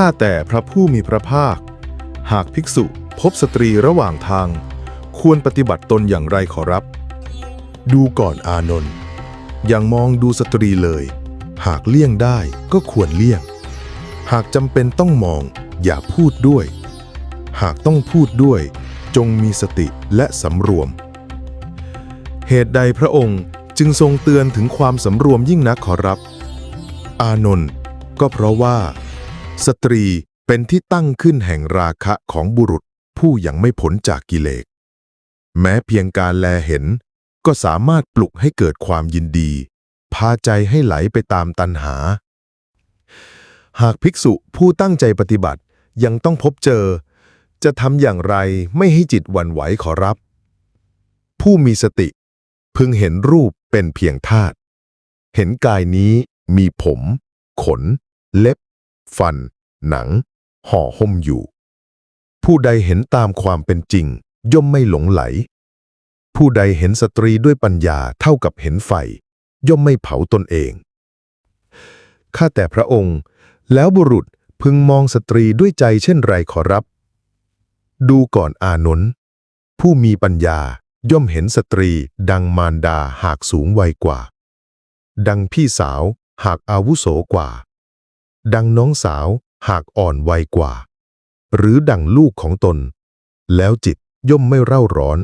ข้าแต่พระผู้มีพระภาค หากภิกษุพบสตรีระหว่างทาง ควรปฏิบัติตนอย่างไรขอรับ ดูก่อนอานนท์อย่างมองดูสตรีเลย หากเลี่ยงได้ก็ควรเลี่ยง หากจำเป็นต้องมองอย่าพูดด้วย หากต้องพูดด้วย จงมีสติและสำรวม เหตุใดพระองค์จึงทรงเตือนถึงความสำรวมยิ่งนักขอรับ อานนท์ก็เพราะว่า สตรีเป็นที่ตั้งขึ้นแห่งราคะของบุรุษผู้ยังไม่พ้นจากกิเลสแม้เพียงการแลเห็น ก็สามารถปลุกให้เกิดความยินดี พาใจให้ไหลไปตามตัณหา หากภิกษุผู้ตั้งใจปฏิบัติยังต้องพบเจอ จะทำอย่างไรไม่ให้จิตวันไหวขอรับ ผู้มีสติ พึงเห็นรูปเป็นเพียงธาตุเห็นกายนี้มีผม ขน เล็บ ฟัน หนัง ห่อหุ้มอยู่ ผู้ใดเห็นตามความเป็นจริง ย่อมไม่หลงไหล ผู้ใดเห็นสตรีด้วยปัญญาเท่ากับเห็นไฟ ย่อมไม่เผาตนเอง ข้าแต่พระองค์ แล้วบุรุษพึงมองสตรีด้วยใจเช่นไรขอรับ ดูก่อนอานนท์ผู้มีปัญญาย่อมเห็นสตรีดังมารดาหากสูงวัยกว่า ดังพี่สาวหากอาวุโสกว่า ดังน้องสาวหากอ่อนวัยกว่า หรือดังลูกของตน แล้วจิตย่อมไม่เร่าร้อน